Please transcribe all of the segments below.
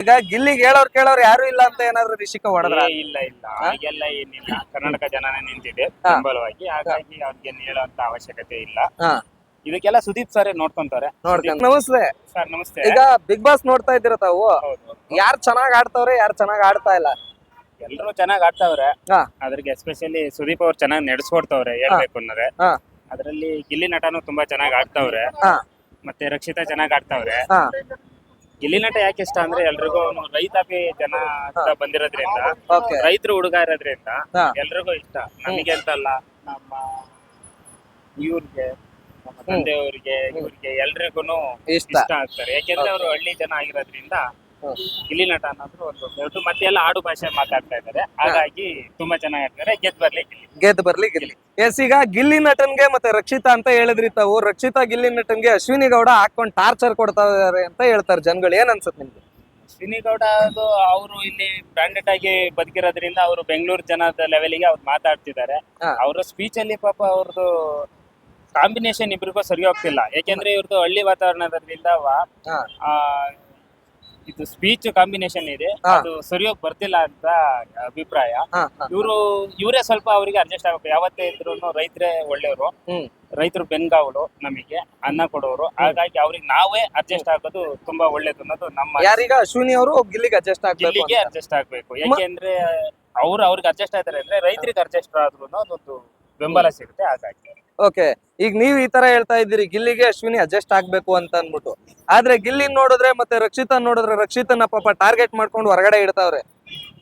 ಈಗ ಗಿಲ್ಲಿಗೆ ಹೇಳೋರ್ ಕೇಳೋರ್ ಯಾರು ಇಲ್ಲ ಅಂತ ಏನಾದ್ರು ರಿಷಿಕ ಹೊಡೆದ್ರ? ಏ, ಇಲ್ಲ ಇಲ್ಲ. ಹಾಗೆಲ್ಲ ಏನಿಲ್ಲ. ಕರ್ನಾಟಕ ಜನನೇ ನಿಂತಿದೆ ಬೆಂಬಲವಾಗಿ. ಹಾಗಾಗಿ ಅವ್ರಿಗೆ ಹೇಳುವಂತ ಅವಶ್ಯಕತೆ ಇಲ್ಲ. ಹಾ. ಇದಕ್ಕೆಲ್ಲ ಸುದೀಪ್ ಸರ್ ನೋಡ್ಕೊಂತಾರೆ ನೋಡ್ಕೊಂಡು ನಮಸ್ತೆ. ಸರ್ ನಮಸ್ತೆ. ಈಗ ಬಿಗ್ ಬಾಸ್ ನೋಡ್ತಾ ಇದ್ದೀರ ತಾವು? ಹೌದು ಯಾರ್ ಚೆನ್ನಾಗ್ ಆಡ್ತಾವ್ರೆ ಯಾರ್ ಚೆನ್ನಾಗ್ ಆಡ್ತಾ ಇಲ್ಲ? ಎಲ್ರು ಚೆನ್ನಾಗ್ ಆಡ್ತಾವ್ರೆ. ಹಾ. ಅದ್ರಿಗೆ ಎಸ್ಪೆಷಲಿ ಸುದೀಪ್ ಅವ್ರು ಚೆನ್ನಾಗಿ ನಡೆಸ್ಕೊಡ್ತಾವ್ರೆ ಹೇಳ್ಬೇಕು ಅನ್ನೋದೇ ಹಾ. ಅದ್ರಲ್ಲಿ ಗಿಲ್ಲಿ ನಟನು ತುಂಬಾ ಚೆನ್ನಾಗ್ ಆಡ್ತಾವ್ರೆ ಹಾ. ಮತ್ತೆ ರಕ್ಷಿತಾ ಚೆನ್ನಾಗ್ ಆಡ್ತಾವ್ರೆ. ಹಾ. ಗಿಲ್ಲಿ ನಟ ಯಾಕೆ ಇಷ್ಟ ಅಂದ್ರೆ ಎಲ್ರಿಗೂ ಅವ್ನು ರೈತಾಪಿ ಜನ ಅಂತ ಬಂದಿರೋದ್ರಿಂದ ರೈತರು ಹುಡುಗ ಇರೋದ್ರಿಂದ ಹಾ. ಎಲ್ರಿಗೂ ಇಷ್ಟ. ನಮಗೆ ಅಂತಲ್ಲ ನಮ್ಮ ಇವ್ರಿಗೆ ನಮ್ಮ ತಂದೆಯವ್ರಿಗೆ ಇವ್ರಿಗೆ ಎಲ್ರಿಗೂ ಇಷ್ಟ. ಇಷ್ಟ ಆಗ್ತಾರೆ. ಯಾಕೆಂದ್ರೆ ಅವರು ಹಳ್ಳಿ ಜನ ಆಗಿರೋದ್ರಿಂದ ಹ್ಮ್. ಗಿಲ್ಲಿ ನಟ ಅನ್ನೋದು ಒಂದು ದೊಡ್ಡ ಮತ್ತೆ ಎಲ್ಲ ಆಡು ಭಾಷೆ ಮಾತಾಡ್ತಾ ಇದ್ದಾರೆ. ಹಾಗಾಗಿ ತುಂಬಾ ಚೆನ್ನಾಗಿ ಆಗ್ತಾರೆ ಗೆದ್ ಬರ್ಲಿ ಗೆದ್ ಗೆದ್ದು ಬರ್ಲಿ ಗಿಲ್ಲಿ. ಎಸ್ ಈಗ ಗಿಲ್ಲಿ ನಟನ್ಗೆ ಮತ್ತೆ ರಕ್ಷಿತಾ ಅಂತ ಹೇಳಿದ್ರಿ ತಾವು. ರಕ್ಷಿತಾ ಗಿಲ್ಲಿ ನಟನ್ಗೆ ಅಶ್ವಿನಿ ಗೌಡ ಹಾಕೊಂಡ್ ಟಾರ್ಚರ್ ಕೊಡ್ತಾ ಇದಾರೆ ಅಂತ ಹೇಳ್ತಾರೆ ಜನಗಳು. ಏನ್ ಅನ್ಸುತ್ತೆ ನಿಮ್ಗೆ? ಅಶ್ವಿನಿ ಗೌಡ ಅದು ಅವರು ಇಲ್ಲಿ ಬ್ರಾಂಡೆಡ್ ಆಗಿ ಬದುಕಿರೋದ್ರಿಂದ ಅವರು ಬೆಂಗಳೂರು ಜನದ ಲೆವೆಲ್ಗೆ ಅವ್ರು ಮಾತಾಡ್ತಿದ್ದಾರೆ. ಅವರ ಸ್ಪೀಚ್ ಅಲ್ಲಿ ಪಾಪ ಅವ್ರದ್ದು ಕಾಂಬಿನೇಷನ್ ಇಬ್ರಿಗೂ ಸರಿ ಹೋಗ್ತಿಲ್ಲ ಯಾಕೆಂದ್ರೆ ಇವ್ರದ್ದು ಹಳ್ಳಿ ವಾತಾವರಣದಿಂದ ಆ, ಇದು ಸ್ಪೀಚ್ ಕಾಂಬಿನೇಷನ್ ಇದೆ. ಹಾ. ಅದು ಸರಿಯೋಗ್ ಬರ್ತಿಲ್ಲ ಅಂತ ಅಭಿಪ್ರಾಯ. ಹಾ ಹಾ. ಇವರು ಇವರೇ ಸ್ವಲ್ಪ ಅವರಿಗೆ ಅಡ್ಜಸ್ಟ್ ಆಗಬೇಕು. ಯಾವತ್ತೇ ಇದ್ರು ರೈತರೇ ಒಳ್ಳೆಯವರು. ಹ್ಮ್. ರೈತರು ಬೆನ್ಗಾವಲು ನಮಗೆ ಅನ್ನ ಕೊಡೋರು. ಹಾಗಾಗಿ ಅವ್ರಿಗೆ ನಾವೇ ಅಡ್ಜಸ್ಟ್ ಆಗೋದು ತುಂಬಾ ಒಳ್ಳೇದು ಅನ್ನೋದು ನಮ್ಮ ಯಾರೀಗ ಅಶ್ವಿನಿ ಅವರು ಗಿಲ್ಲಿಗೆ ಅಡ್ಜಸ್ಟ್ ಆಗ್ಬೇಕು ಗಿಲ್ಲಿಗೆ ಅಡ್ಜಸ್ಟ್ ಆಗ್ಬೇಕು. ಯಾಕೆಂದ್ರೆ ಅವ್ರು ಅವ್ರಿಗೆ ಅಡ್ಜಸ್ಟ್ ಆಯ್ತಾರೆ ಅಂದ್ರೆ ರೈತರಿಗೆ ಅಡ್ಜಸ್ಟ್ ಆದ್ರೂ ಅದೊಂದು ಬೆಂಬಲ ಸಿಗುತ್ತೆ. ಹಾಗಾಗಿ. ಓಕೆ ಈಗ ನೀವ್ ಈ ತರ ಹೇಳ್ತಾ ಇದ್ದೀರಿ ಗಿಲ್ಲಿಗೆ ಅಶ್ವಿನಿ ಅಡ್ಜಸ್ಟ್ ಆಗ್ಬೇಕು ಅಂತ ಅನ್ಬಿಟ್ಟು ಆದ್ರೆ ಗಿಲ್ಲಿ ನೋಡಿದ್ರೆ ಮತ್ತೆ ರಕ್ಷಿತಾ ನೋಡಿದ್ರೆ ರಕ್ಷಿತನ ಪಾಪ ಟಾರ್ಗೆಟ್ ಮಾಡ್ಕೊಂಡು ಹೊರಗಡೆ ಇಡ್ತಾವ್ರೆ.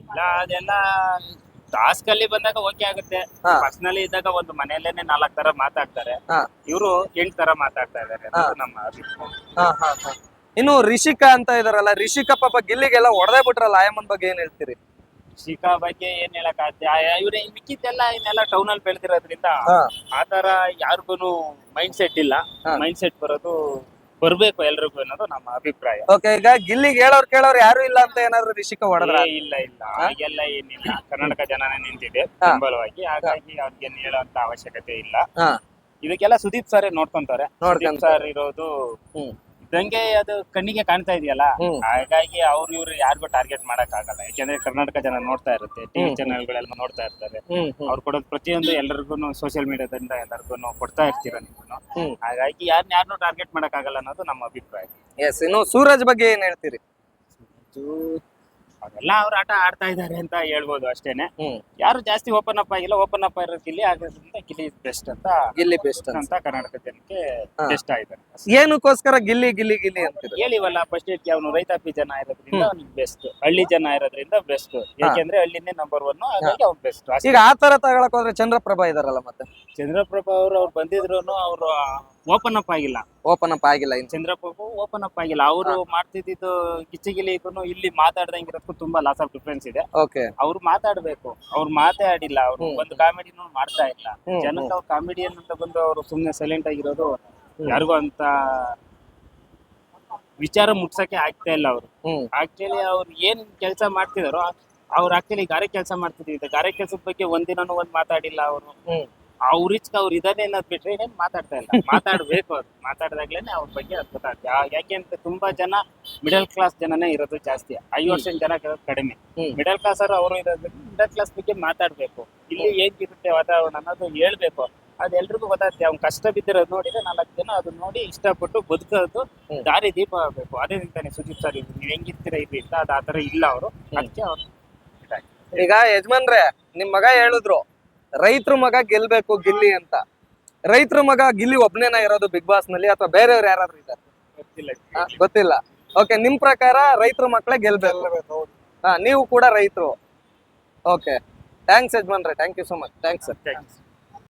ಇಲ್ಲ ಅದೆಲ್ಲ ಟಾಸ್ಕ್ ಅಲ್ಲಿ ಬಂದಾಗ ಓಕೆ ಆಗುತ್ತೆ. ಹಾ. ಪರ್ಸನಲಿ ಇದ್ದಾಗ ಒಂದು ಮನೆಯಲ್ಲೇನೆ ನಾಲ್ಕ್ ತರ ಮಾತಾಡ್ತಾರೆ. ಹಾ. ಇವರು ಎಂಟ್ ತರ ಮಾತಾಡ್ತಾ ಇದಾರೆ ನಮ್ಮ ಅಭಿಪ್ರಾಯ. ಇನ್ನು ರಿಷಿಕಾ ಅಂತ ಇದಾರಲ್ಲ ರಿಷಿಕಾ ಪಾಪ ಗಿಲ್ಲಿಗೆಲ್ಲ ಹೊಡೆದೇ ಬಿಟ್ರಲ್ಲ ಆಯಮ್ಮನ್ ಬಗ್ಗೆ ಏನ್ ಹೇಳ್ತೀರಿ? ಶಿಖಾ ಬಗ್ಗೆ ಏನ್ ಹೇಳಕ್ ಇವ್ರೆ ಮಿಕ್ಕಿದ್ದೆಲ್ಲ ಇನ್ನೆಲ್ಲ ಟೌನ್ ಅಲ್ಲಿ ಬೆಳೆದಿರೋದ್ರಿಂದ ಹಾ. ಆತರ ಯಾರಿಗೂ ಮೈಂಡ್ ಸೆಟ್ ಇಲ್ಲ. ಹಾ. ಮೈಂಡ್ ಸೆಟ್ ಬರೋದು ಬರ್ಬೇಕು ಎಲ್ರಿಗೂ ಅನ್ನೋದು ನಮ್ಮ ಅಭಿಪ್ರಾಯ. ಓಕೆ ಈಗ ಗಿಲ್ಲಿಗೆ ಹೇಳೋರ್ ಕೇಳೋರು ಯಾರು ಇಲ್ಲ ಅಂತ ಏನಾದ್ರು ರಿಷಿಕ ಹೊಡೆದ್ರ? ಏ, ಇಲ್ಲ ಇಲ್ಲ. ಹಾಗೆಲ್ಲ ಏನಿಲ್ಲ. ಕರ್ನಾಟಕ ಜನನೇ ನಿಂತಿದೆ ಹಾ. ಬೆಂಬಲವಾಗಿ. ಹಾಗಾಗಿ ಅವ್ರಿಗೆ ಹೇಳುವಂತ ಅವಶ್ಯಕತೆ ಇಲ್ಲ. ಹಾ. ಇದಕ್ಕೆಲ್ಲ ಸುದೀಪ್ ಸರ್ ನೋಡ್ಕೊಂತಾರೆ ನೋಡ್ಕೊಂತಾರೆ. ಸುದೀಪ್ ಸರ್ ಇರೋದು ಹ್ಮ್. ಇದಂಗೆ ಅದು ಕಣ್ಣಿಗೆ ಕಾಣ್ತಾ ಇದೆಯಲ್ಲ? ಹಾಗಾಗಿ ಅವ್ರು ಇವ್ರು ಯಾರಿಗೂ ಟಾರ್ಗೆಟ್ ಮಾಡಕ್ ಆಗಲ್ಲ. ಯಾಕಂದ್ರೆ ಕರ್ನಾಟಕ ಜನ ನೋಡ್ತಾ ಇರುತ್ತೆ ಟಿವಿ ಚಾನೆಲ್ ಗಳೆಲ್ಲ ನೋಡ್ತಾ ಇರ್ತಾರೆ. ಅವ್ರು ಕೊಡೋದು ಪ್ರತಿಯೊಂದು ಎಲ್ಲರಿಗೂ ಸೋಷಿಯಲ್ ಮೀಡಿಯಾದಿಂದ ಎಲ್ಲರಿಗೂ ಕೊಡ್ತಾ ಇರ್ತೀರ ನೀವು ಹಾಗಾಗಿ ಯಾರನ್ನ ಯಾರನ್ನು ಟಾರ್ಗೆಟ್ ಮಾಡಕ್ ಆಗಲ್ಲ ಅನ್ನೋದು ನಮ್ಮ ಅಭಿಪ್ರಾಯ. ಎಸ್ ಇನ್ನು ಸೂರಜ್ ಬಗ್ಗೆ ಏನ್ ಹೇಳ್ತೀರಿ? ಅವೆಲ್ಲ ಅವ್ರ ಆಟ ಆಡ್ತಾ ಇದ್ದಾರೆ ಅಂತ ಹೇಳ್ಬೋದು ಅಷ್ಟೇನೆ. ಹ್ಮ್. ಯಾರು ಜಾಸ್ತಿ ಓಪನ್ ಅಪ್ ಆಗಿಲ್ಲ ಓಪನ್ ಅಪ್ ಆಗಿರೋ ಗಿಲ್ಲಿ ಆಗಿರೋದ್ರಿಂದ ಗಿಲ್ಲಿ ಬೆಸ್ಟ್ ಅಂತ ಗಿಲ್ಲಿ ಬೆಸ್ಟ್ ಅಂತ. ಕರ್ನಾಟಕ ಜನಕ್ಕೆ ಹಾ. ಬೆಸ್ಟ್ ಆಗಿದ್ದಾರೆ. ಏನಕ್ಕೋಸ್ಕರ ಗಿಲ್ಲಿ ಗಿಲ್ಲಿ ಗಿಲ್ಲಿ ಅಂತ ಹೇಳಿವಲ್ಲ ಫಸ್ಟ್ ಇಟ್ಗೆ ಅವನು ರೈತಾಪಿ ಜನ ಇರೋದ್ರಿಂದ ಅವ್ನಿಗೆ ಬೆಸ್ಟ್ ಹಳ್ಳಿ ಜನ ಇರೋದ್ರಿಂದ ಬೆಸ್ಟ್ ಯಾಕೆಂದ್ರೆ ಹಳ್ಳಿನೇ ನಂಬರ್ ಒನ್ ಹಾಗಾಗಿ ಅವ್ನು ಬೆಸ್ಟ್ ಈಗ ಆ ತರ ತಗೊಳಕ್ ಹೋದ್ರೆ ಚಂದ್ರಪ್ರಭಾ ಇದಾರಲ್ಲ ಮತ್ತೆ? ಚಂದ್ರಪ್ರಭಾ ಅವರು ಅವ್ರು ಬಂದಿದ್ರು ಅವರು ಓಪನ್ ಅಪ್ ಆಗಿಲ್ಲ. ಓಪನ್ ಅಪ್ ಆಗಿಲ್ಲ ಇನ್ನು. ಚಂದ್ರಪ್ಪ ಓಪನ್ ಅಪ್ ಆಗಿಲ್ಲ. ಅವರು ಮಾಡ್ತಿದ್ದು ಇದನ್ನು ಇಲ್ಲಿ ಮಾತಾಡ್ದಂಗಿರೋದಕ್ಕೂ ತುಂಬಾ ಲಾಸ್ ಆಫ್ ಡಿಫ್ರೆನ್ಸ್ ಇದೆ. ಓಕೆ ಅವ್ರು ಮಾತಾಡ್ಬೇಕು. ಅವ್ರು ಮಾತಾಡಿಲ್ಲ ಅವ್ರು ಒಂದು ಕಾಮಿಡಿನೂ ಮಾಡ್ತಾ ಇಲ್ಲ. ಜನಕ್ಕೆ ಅವ್ರು ಕಾಮಿಡಿಯನ್ ಅಂತ ಬಂದು ಅವರು ಸುಮ್ನೆ ಸೈಲೆಂಟ್ ಆಗಿರೋದು ಯಾರಿಗೂ ಅಂತ ವಿಚಾರ ಮುಟ್ಸಕ್ಕೆ ಆಗ್ತಾ ಇಲ್ಲ ಅವರು. ಆಕ್ಚುಲಿ ಅವ್ರು ಏನ್ ಕೆಲಸ ಮಾಡ್ತಿದಾರೋ ಅವ್ರು ಆಕ್ಚುಲಿ ಗಾರೆ ಕೆಲಸ ಮಾಡ್ತಿದ್ರು ಗಾರೆ ಕೆಲಸದ ಬಗ್ಗೆ ಒಂದಿನೂ ಒಂದ್ ಮಾತಾಡಿಲ್ಲ ಅವರು. ಅವ್ರಿಚ್ಕ ಅವ್ರು ಇದನ್ನೇ ಅನ್ನೋದ್ ಬಿಟ್ರೆ ಏನೇನ್ ಮಾತಾಡ್ತಾ ಇಲ್ಲ. ಮಾತಾಡ್ಬೇಕು ಅವ್ರು. ಮಾತಾಡ್ದಾಗ್ಲೇನೆ ಅವ್ರ ಬಗ್ಗೆ ಅದ್ ಗೊತ್ತಾಗ್ತದೆ ಯಾ- ತುಂಬಾ ಜನ ಮಿಡಲ್ ಕ್ಲಾಸ್ ಜನನೇ ಇರೋದು ಜಾಸ್ತಿ. ಐದು ವರ್ಷ ಜನ ಇರೋದು ಕಡಿಮೆ. ಹ್ಮ್. ಮಿಡಲ್ ಕ್ಲಾಸ್ ಅವರು ಅವರು ಇರೋದು ಮಿಡಲ್ ಕ್ಲಾಸ್ ಬಗ್ಗೆ ಮಾತಾಡ್ಬೇಕು. ಇಲ್ಲಿ ಹೇಗಿರುತ್ತೆ ವಾತಾವರಣ ಅನ್ನೋದು ಹೇಳ್ಬೇಕು. ಅದ್ ಎಲ್ರಿಗೂ ಗೊತ್ತಾಗ್ತದೆ ಅವ್ನ್ ಕಷ್ಟ ಬಿದ್ದಿರೋದು ನೋಡಿದ್ರೆ ನಾಲ್ಕು ಜನ ಅದನ್ನ ನೋಡಿ ಇಷ್ಟಪಟ್ಟು ಬದುಕೋದು ಹ್ಮ್. ದಾರಿ ದೀಪ ಆಗ್ಬೇಕು. ಅದೇ ನಿಂತಾನೆ ಸುದೀಪ್ ಸರ್ ನೀವು ಹೆಂಗಿರ್ತೀರ ಇದು ಇಲ್ಲ ಅದು ಆತರ ಇಲ್ಲ ಅವರು. ಅದಕ್ಕೆ ಅವ್ರು ಈಗ ಯಜಮಾನ್ರೆ ನಿಮ್ ಮಗ ಹೇಳಿದ್ರು ರೈತರ ಮಗ ಗೆಲ್ಬೇಕು ಗಿಲ್ಲಿ ಅಂತ. ರೈತರ ಮಗ ಗಿಲ್ಲಿ ಒಬ್ನೇನ ಇರೋದು ಬಿಗ್ ಬಾಸ್ನಲ್ಲಿ ಅಥವಾ ಬೇರೆಯವ್ರು ಯಾರಾದ್ರೂ ಇದ್ದಾರೆ? ಗೊತ್ತಿಲ್ಲ ಓಕೆ ನಿಮ್ ಪ್ರಕಾರ ರೈತರ ಮಕ್ಕಳೇ ಗೆಲ್ಬೇಕು? ಹಾ ನೀವು ಕೂಡ ರೈತರು. ಓಕೆ ಥ್ಯಾಂಕ್ಸ್ ಯಜಮಾನ್ರೆ thank you so much thanks sir Thanks.